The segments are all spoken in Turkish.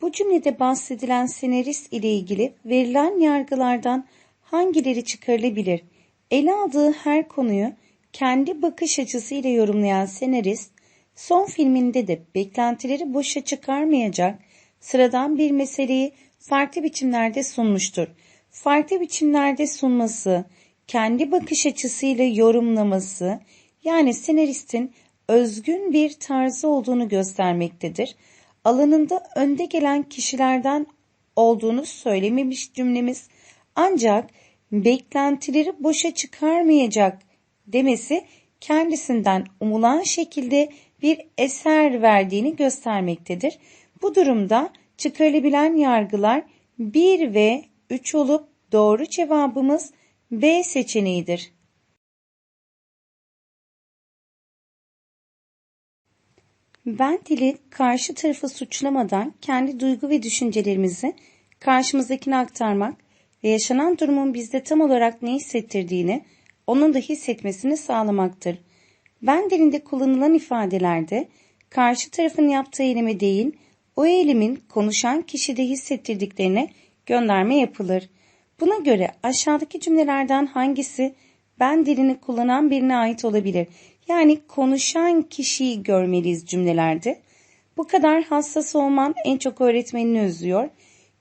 Bu cümlede bahsedilen senarist ile ilgili verilen yargılardan hangileri çıkarılabilir? Ele aldığı her konuyu kendi bakış açısıyla yorumlayan senarist, son filminde de beklentileri boşa çıkarmayacak sıradan bir meseleyi farklı biçimlerde sunmuştur. Farklı biçimlerde sunması, kendi bakış açısıyla yorumlaması, yani senaristin özgün bir tarzı olduğunu göstermektedir. Alanında önde gelen kişilerden olduğunu söylememiş cümlemiz ancak beklentileri boşa çıkarmayacak demesi kendisinden umulan şekilde bir eser verdiğini göstermektedir. Bu durumda çıkarılabilen yargılar 1 ve 3 olup doğru cevabımız B seçeneğidir. Ben dili karşı tarafı suçlamadan kendi duygu ve düşüncelerimizi karşımızdakine aktarmak ve yaşanan durumun bizde tam olarak ne hissettirdiğini onun da hissetmesini sağlamaktır. Ben dilinde kullanılan ifadelerde karşı tarafın yaptığı eylemi değil, o eylemin konuşan kişide hissettirdiklerine gönderme yapılır. Buna göre aşağıdaki cümlelerden hangisi ben dilini kullanan birine ait olabilir? Yani konuşan kişiyi görmeliyiz cümlelerde. Bu kadar hassas olman en çok öğretmenini üzüyor.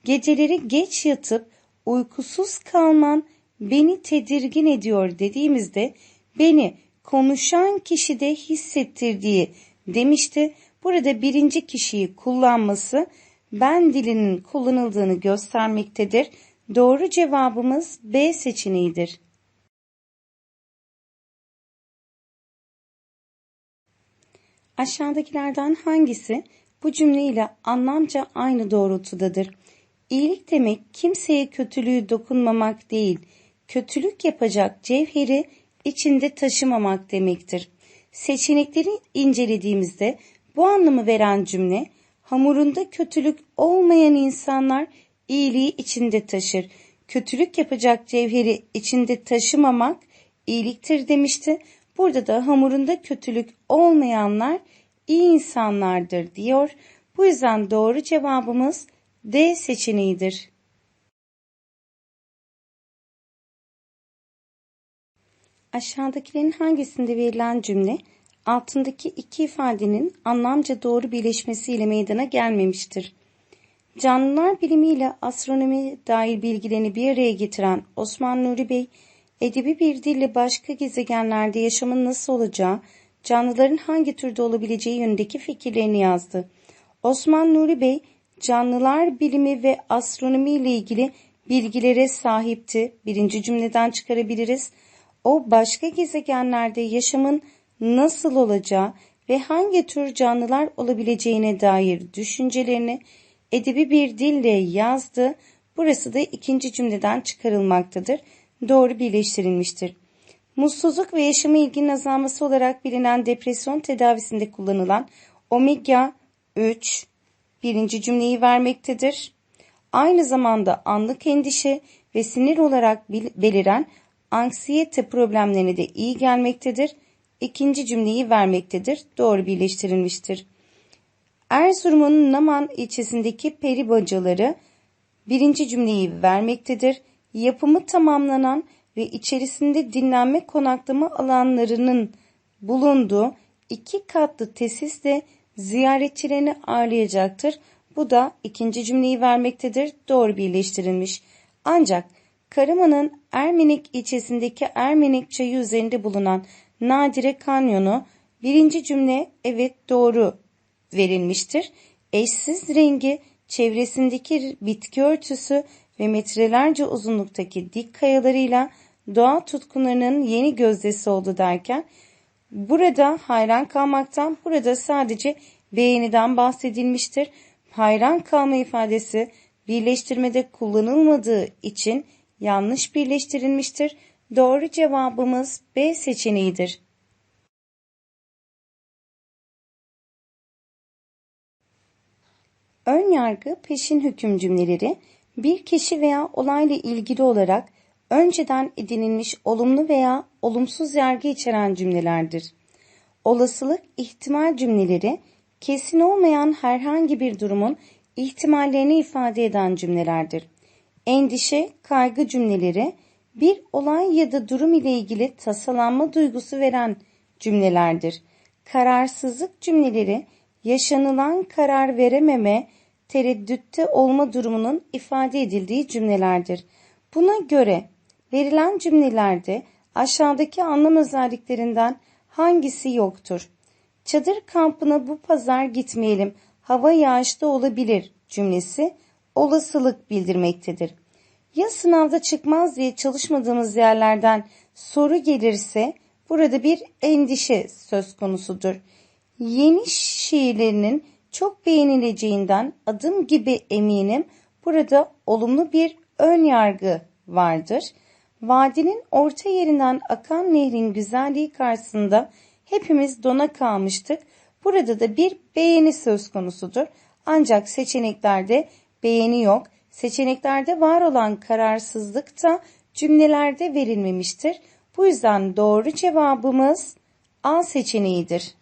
Geceleri geç yatıp uykusuz kalman beni tedirgin ediyor dediğimizde beni konuşan kişide hissettirdiği demişti. Burada birinci kişiyi kullanması ben dilinin kullanıldığını göstermektedir. Doğru cevabımız B seçeneğidir. Aşağıdakilerden hangisi bu cümleyle anlamca aynı doğrultudadır? İyilik demek kimseye kötülüğü dokunmamak değil, kötülük yapacak cevheri içinde taşımamak demektir. Seçenekleri incelediğimizde bu anlamı veren cümle hamurunda kötülük olmayan insanlar iyiliği içinde taşır. Kötülük yapacak cevheri içinde taşımamak iyiliktir demişti. Burada da hamurunda kötülük olmayanlar iyi insanlardır diyor. Bu yüzden doğru cevabımız D seçeneğidir. Aşağıdakilerin hangisinde verilen cümle altındaki iki ifadenin anlamca doğru birleşmesiyle meydana gelmemiştir? Canlılar bilimiyle astronomi dair bilgilerini bir araya getiren Osman Nuri Bey, edebi bir dille başka gezegenlerde yaşamın nasıl olacağı, canlıların hangi türde olabileceği yönündeki fikirlerini yazdı. Osman Nuri Bey, canlılar bilimi ve astronomi ile ilgili bilgilere sahipti. Birinci cümleden çıkarabiliriz. O başka gezegenlerde yaşamın nasıl olacağı ve hangi tür canlılar olabileceğine dair düşüncelerini edebi bir dille yazdı. Burası da ikinci cümleden çıkarılmaktadır. Doğru birleştirilmiştir. Mutsuzluk ve yaşama ilginin azalması olarak bilinen depresyon tedavisinde kullanılan omega 3 birinci cümleyi vermektedir. Aynı zamanda anlık endişe ve sinir olarak beliren anksiyete problemlerine de iyi gelmektedir. İkinci cümleyi vermektedir. Doğru birleştirilmiştir. Erzurum'un Naman ilçesindeki peri bacaları birinci cümleyi vermektedir. Yapımı tamamlanan ve içerisinde dinlenme konaklama alanlarının bulunduğu iki katlı tesis de ziyaretçilerini ağırlayacaktır. Bu da ikinci cümleyi vermektedir. Doğru birleştirilmiş. Ancak Karaman'ın Ermenik ilçesindeki Ermenik çayı üzerinde bulunan Nadire Kanyonu birinci cümle evet doğru verilmiştir. Eşsiz rengi, çevresindeki bitki örtüsü ve metrelerce uzunluktaki dik kayalarıyla doğa tutkunlarının yeni gözdesi oldu derken burada hayran kalmaktan burada sadece beğeniden bahsedilmiştir. Hayran kalma ifadesi birleştirmede kullanılmadığı için yanlış birleştirilmiştir. Doğru cevabımız B seçeneğidir. Ön yargı peşin hüküm cümleleri bir kişi veya olayla ilgili olarak önceden edinilmiş olumlu veya olumsuz yargı içeren cümlelerdir. Olasılık ihtimal cümleleri kesin olmayan herhangi bir durumun ihtimallerini ifade eden cümlelerdir. Endişe, kaygı cümleleri bir olay ya da durum ile ilgili tasalanma duygusu veren cümlelerdir. Kararsızlık cümleleri yaşanılan karar verememe, tereddütte olma durumunun ifade edildiği cümlelerdir. Buna göre verilen cümlelerde aşağıdaki anlam özelliklerinden hangisi yoktur? Çadır kampına bu pazar gitmeyelim, hava yağışlı olabilir cümlesi olasılık bildirmektedir. Ya sınavda çıkmaz diye çalışmadığımız yerlerden soru gelirse burada bir endişe söz konusudur. Yeni şiirlerinin çok beğenileceğinden adım gibi eminim burada olumlu bir ön yargı vardır. Vadinin orta yerinden akan nehrin güzelliği karşısında hepimiz dona kalmıştık. Burada da bir beğeni söz konusudur. Ancak seçeneklerde beğeni yok. Seçeneklerde var olan kararsızlık da cümlelerde verilmemiştir. Bu yüzden doğru cevabımız A seçeneğidir.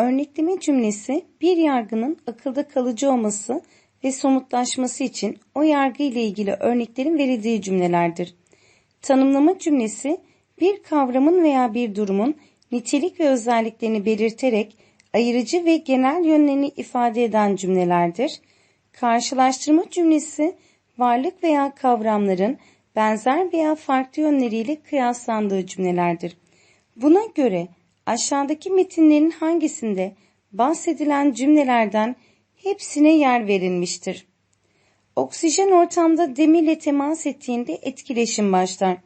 Örnekleme cümlesi bir yargının akılda kalıcı olması ve somutlaşması için o yargı ile ilgili örneklerin verildiği cümlelerdir. Tanımlama cümlesi bir kavramın veya bir durumun nitelik ve özelliklerini belirterek ayırıcı ve genel yönlerini ifade eden cümlelerdir. Karşılaştırma cümlesi varlık veya kavramların benzer veya farklı yönleriyle kıyaslandığı cümlelerdir. Buna göre aşağıdaki metinlerin hangisinde bahsedilen cümlelerden hepsine yer verilmiştir. Oksijen ortamda demirle temas ettiğinde etkileşim başlar.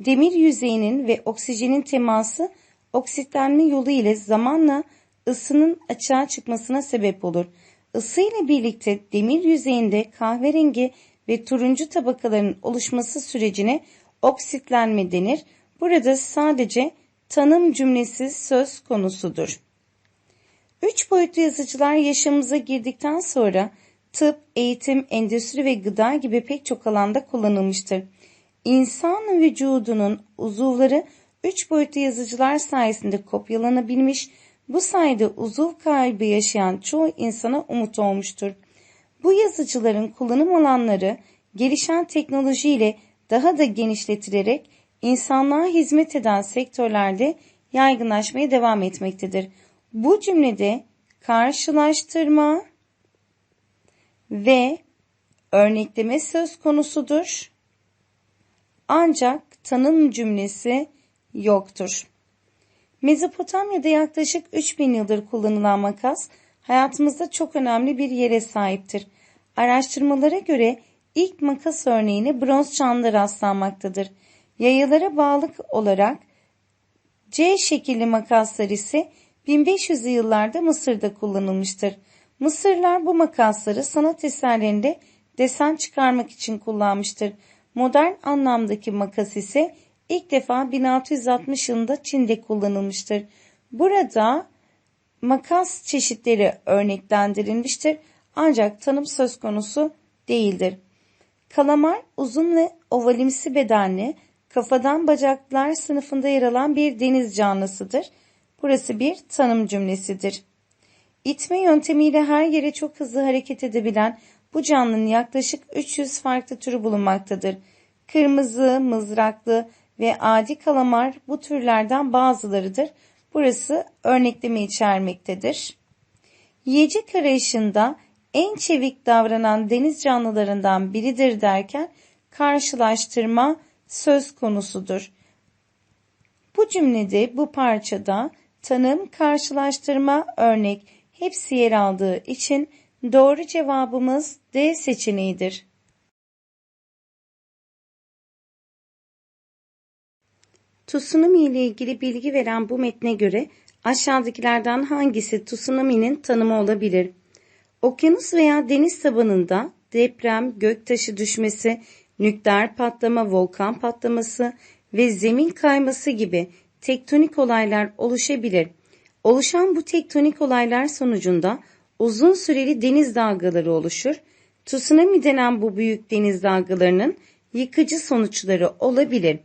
Demir yüzeyinin ve oksijenin teması oksitlenme yolu ile zamanla ısının açığa çıkmasına sebep olur. Isı ile birlikte demir yüzeyinde kahverengi ve turuncu tabakaların oluşması sürecine oksitlenme denir. Burada sadece tanım cümlesi söz konusudur. Üç boyutlu yazıcılar yaşamımıza girdikten sonra tıp, eğitim, endüstri ve gıda gibi pek çok alanda kullanılmıştır. İnsan vücudunun uzuvları üç boyutlu yazıcılar sayesinde kopyalanabilmiş, bu sayede uzuv kaybı yaşayan çoğu insana umut olmuştur. Bu yazıcıların kullanım alanları gelişen teknolojiyle daha da genişletilerek insanlığa hizmet eden sektörlerde yaygınlaşmaya devam etmektedir. Bu cümlede karşılaştırma ve örnekleme söz konusudur. Ancak tanım cümlesi yoktur. Mezopotamya'da yaklaşık 3000 yıldır kullanılan makas hayatımızda çok önemli bir yere sahiptir. Araştırmalara göre ilk makas örneğine bronz çağında rastlanmaktadır. Yayalara bağlı olarak C şekilli makaslar ise 1500'lü yıllarda Mısır'da kullanılmıştır. Mısırlar bu makasları sanat eserlerinde desen çıkarmak için kullanmıştır. Modern anlamdaki makas ise ilk defa 1660 yılında Çin'de kullanılmıştır. Burada makas çeşitleri örneklendirilmiştir ancak tanım söz konusu değildir. Kalamar uzun ve ovalimsi bedenli, kafadan bacaklar sınıfında yer alan bir deniz canlısıdır. Burası bir tanım cümlesidir. İtme yöntemiyle her yere çok hızlı hareket edebilen bu canlının yaklaşık 300 farklı türü bulunmaktadır. Kırmızı, mızraklı ve adi kalamar bu türlerden bazılarıdır. Burası örnekleme içermektedir. Yiyecek arayışında en çevik davranan deniz canlılarından biridir derken karşılaştırma söz konusudur. Bu cümlede bu parçada tanım, karşılaştırma, örnek hepsi yer aldığı için doğru cevabımız D seçeneğidir. Tsunami ile ilgili bilgi veren bu metne göre aşağıdakilerden hangisi tsunami'nin tanımı olabilir? Okyanus veya deniz tabanında deprem, göktaşı düşmesi, nükleer patlama, volkan patlaması ve zemin kayması gibi tektonik olaylar oluşabilir. Oluşan bu tektonik olaylar sonucunda uzun süreli deniz dalgaları oluşur. Tsunami denen bu büyük deniz dalgalarının yıkıcı sonuçları olabilir.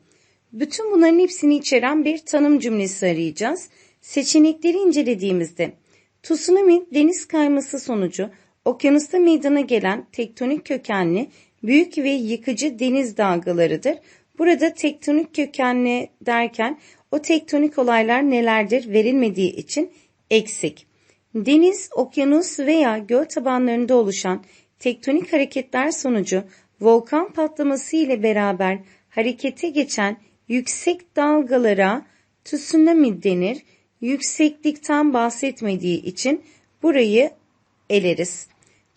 Bütün bunların hepsini içeren bir tanım cümlesi arayacağız. Seçenekleri incelediğimizde tsunami deniz kayması sonucu okyanusta meydana gelen tektonik kökenli büyük ve yıkıcı deniz dalgalarıdır. Burada tektonik kökenli derken o tektonik olaylar nelerdir verilmediği için eksik. Deniz, okyanus veya göl tabanlarında oluşan tektonik hareketler sonucu volkan patlaması ile beraber harekete geçen yüksek dalgalara tsunami denir. Yükseklikten bahsetmediği için burayı eleriz.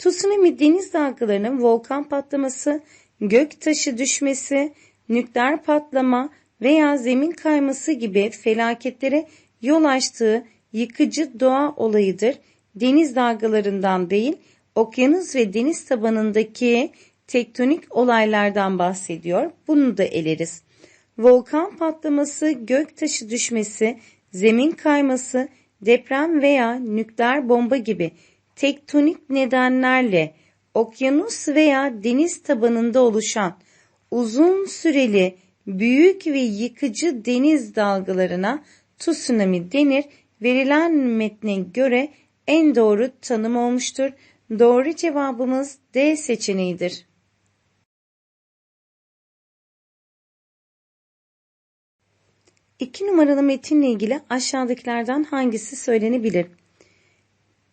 Tsunami deniz dalgalarının volkan patlaması, gök taşı düşmesi, nükleer patlama veya zemin kayması gibi felaketlere yol açtığı yıkıcı doğa olayıdır. Deniz dalgalarından değil, okyanus ve deniz tabanındaki tektonik olaylardan bahsediyor. Bunu da eleriz. Volkan patlaması, gök taşı düşmesi, zemin kayması, deprem veya nükleer bomba gibi tektonik nedenlerle okyanus veya deniz tabanında oluşan uzun süreli büyük ve yıkıcı deniz dalgalarına tsunami denir. Verilen metne göre en doğru tanım olmuştur. Doğru cevabımız D seçeneğidir. İki numaralı metinle ilgili aşağıdakilerden hangisi söylenebilir?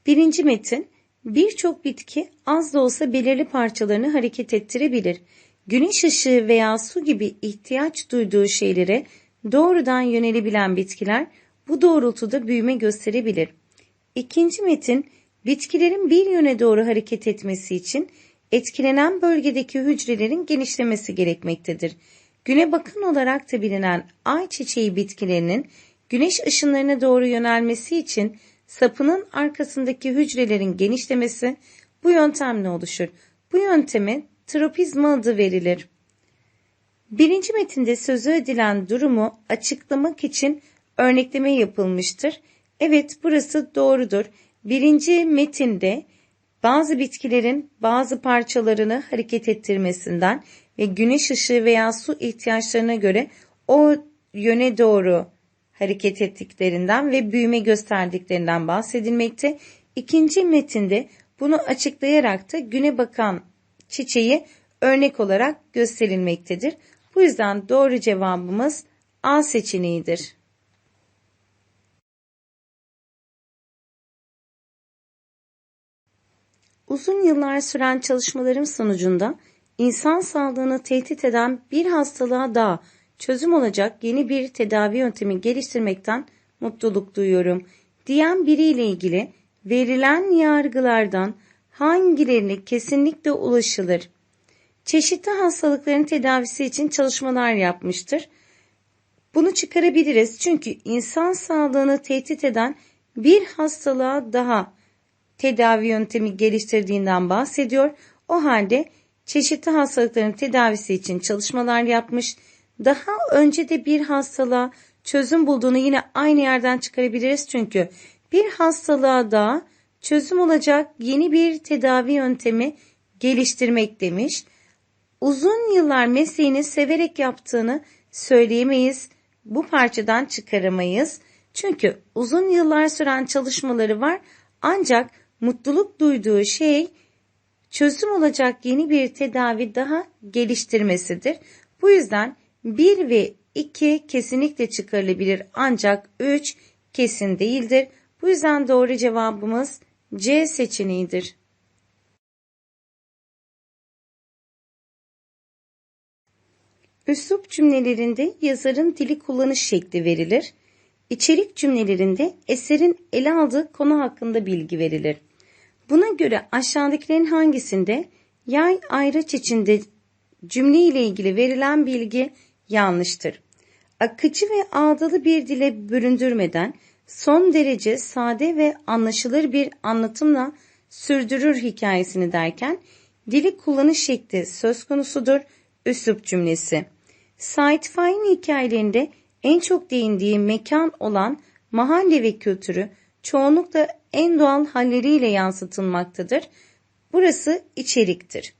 Birinci metin, birçok bitki az da olsa belirli parçalarını hareket ettirebilir. Güneş ışığı veya su gibi ihtiyaç duyduğu şeylere doğrudan yönelebilen bitkiler bu doğrultuda büyüme gösterebilir. İkinci metin, bitkilerin bir yöne doğru hareket etmesi için etkilenen bölgedeki hücrelerin genişlemesi gerekmektedir. Güne bakın olarak da bilinen ay çiçeği bitkilerinin güneş ışınlarına doğru yönelmesi için sapının arkasındaki hücrelerin genişlemesi bu yöntemle oluşur. Bu yönteme tropizma adı verilir. Birinci metinde sözü edilen durumu açıklamak için örnekleme yapılmıştır. Evet burası doğrudur. Birinci metinde bazı bitkilerin bazı parçalarını hareket ettirmesinden ve güneş ışığı veya su ihtiyaçlarına göre o yöne doğru hareket ettiklerinden ve büyüme gösterdiklerinden bahsedilmekte. İkinci metinde bunu açıklayarak da güne bakan çiçeği örnek olarak gösterilmektedir. Bu yüzden doğru cevabımız A seçeneğidir. Uzun yıllar süren çalışmalarım sonucunda insan sağlığını tehdit eden bir hastalığa daha çözüm olacak yeni bir tedavi yöntemi geliştirmekten mutluluk duyuyorum diyen biriyle ilgili verilen yargılardan hangilerine kesinlikle ulaşılır? Çeşitli hastalıkların tedavisi için çalışmalar yapmıştır. Bunu çıkarabiliriz çünkü insan sağlığını tehdit eden bir hastalığa daha tedavi yöntemi geliştirdiğinden bahsediyor. O halde çeşitli hastalıkların tedavisi için çalışmalar yapmış. Daha önce de bir hastalığa çözüm bulduğunu yine aynı yerden çıkarabiliriz çünkü bir hastalığa da çözüm olacak yeni bir tedavi yöntemi geliştirmek demiş. Uzun yıllar mesleğini severek yaptığını söyleyemeyiz. Bu parçadan çıkaramayız. Çünkü uzun yıllar süren çalışmaları var ancak mutluluk duyduğu şey çözüm olacak yeni bir tedavi daha geliştirmesidir. Bu yüzden 1 ve 2 kesinlikle çıkarılabilir ancak 3 kesin değildir. Bu yüzden doğru cevabımız C seçeneğidir. Üslup cümlelerinde yazarın dili kullanış şekli verilir. İçerik cümlelerinde eserin ele aldığı konu hakkında bilgi verilir. Buna göre aşağıdakilerin hangisinde yay ayraç içinde cümle ile ilgili verilen bilgi yanlıştır? Akıcı ve ağdalı bir dile büründürmeden son derece sade ve anlaşılır bir anlatımla sürdürür hikayesini derken dili kullanış şekli söz konusudur üslup cümlesi. Said Faik'in hikayelerinde en çok değindiği mekan olan mahalle kültürü çoğunlukla en doğal halleriyle yansıtılmaktadır. Burası içeriktir.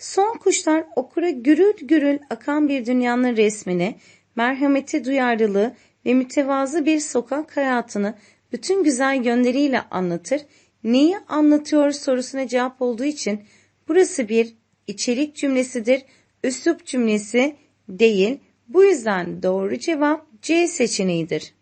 Son kuşlar okura gürül gürül akan bir dünyanın resmini, merhameti duyarlılığı ve mütevazı bir sokak hayatını bütün güzel yönleriyle anlatır. Neyi anlatıyor sorusuna cevap olduğu için burası bir içerik cümlesidir, üslup cümlesi değil. Bu yüzden doğru cevap C seçeneğidir.